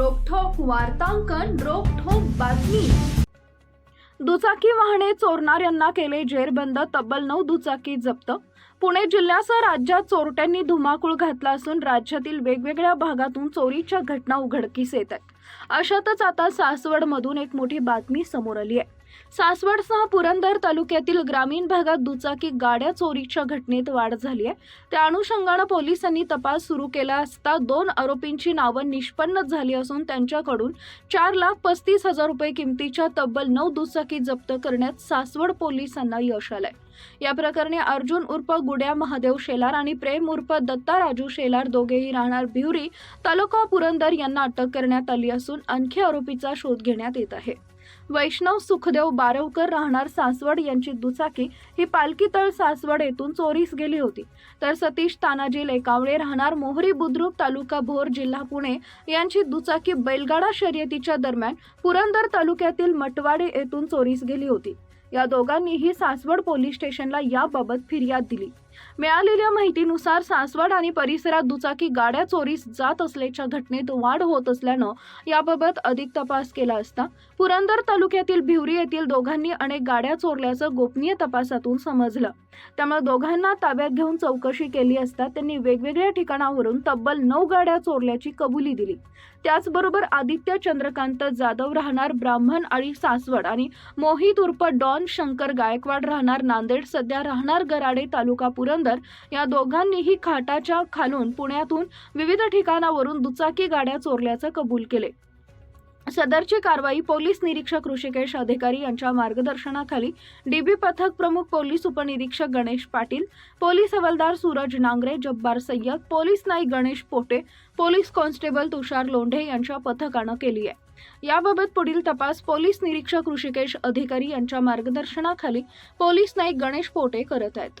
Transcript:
वार्तांकन रोखोक बातमी. दुचाकी वाहने चोरणाऱ्यांना केले जेरबंद तब्बल नऊ दुचाकी जप्त. पुणे जिल्ह्यासह राज्यात चोरट्यांनी धुमाकूळ घातला असून राज्यातील वेगवेगळ्या भागातून चोरीच्या घटना उघडकीस येत आहेत. अशातच आता सासवडमधून एक मोठी बातमी समोर आली आहे. सासवडसह पुरंदर तालुक्यातील ग्रामीण भागात दुचाकी गाड्या चोरीच्या घटनेत वाढ झाली आहे. त्या अनुषंगानं पोलिसांनी तपास सुरू केला असता दोन आरोपींची नावं निष्पन्न झाली असून त्यांच्याकडून चार लाख पस्तीस हजार रुपये किमतीच्या तब्बल नऊ दुचाकी जप्त करण्यात सासवड पोलिसांना यश आलंय. या प्रकरणी अर्जुन उर्फ गुड्या महादेव शेलार आणि प्रेम उर्फ दत्ता राजू शेलार दोघेही राहणार भिवरी तालुका पुरंदर यांना अटक करण्यात आली असून आणखी आरोपीचा शोध घेण्यात येत आहे. वैष्णव सुखदेव बारवकर राहणार सासवड यांची दुचाकी ही पालखी तळ सासवड येथून चोरीस गेली होती. तर सतीश तानाजी लेकावळे राहणार मोहरी बुद्रुक तालुका भोर जिल्हा पुणे यांची दुचाकी बैलगाडा शर्यतीच्या दरम्यान पुरंदर तालुक्यातील मटवाडे येथून चोरीस गेली होती. या दोघांनीही सासवड पोलीस स्टेशनला याबाबत फिर्याद दिली. मिळालेल्या माहितीनुसार सासवड आणि परिसरात दुचाकी गाड्या चोरीस जात असल्याच्या घटनेत वाढ होत असल्यानं याबाबत अधिक तपास केला असता पुरंदर तालुक्यातील भिवरी येथील दोघांनी अनेक गाड्या चोरल्याचं गोपनीय तपासातून समजलं. त्यामुळे दोघांना ताब्यात घेऊन चौकशी केली असता त्यांनी वेगवेगळ्या ठिकाणावरून तब्बल नऊ गाड्या चोरल्याची कबुली दिली. त्याचबरोबर आदित्य चंद्रकांत जाधव राहणार ब्राह्मण आणि सासवड आणि मोहित उर्फ डॉन शंकर गायकवाड राहणार नांदेड सध्या राहणार गराडे तालुका पुरंदर या दोघांनीही खाटाच्या खालून पुण्यातून विविध ठिकाणावरून दुचाकी गाड्या चोरल्याचं कबूल केले. सदरची कारवाई पोलीस निरीक्षक ऋषिकेश अधिकारी यांच्या मार्गदर्शनाखाली डीबी पथक प्रमुख पोलीस उपनिरीक्षक गणेश पाटील पोलीस हवालदार Suraj Nangare Jabbar Sayyed police Naik Ganesh Pote police constable Tushar Londhe यांच्या पथकानं केली आहे. याबाबत पुढील तपास पोलीस निरीक्षक ऋषिकेश अधिकारी यांच्या मार्गदर्शनाखाली पोलीस नाईक गणेश पोटे करत आहेत.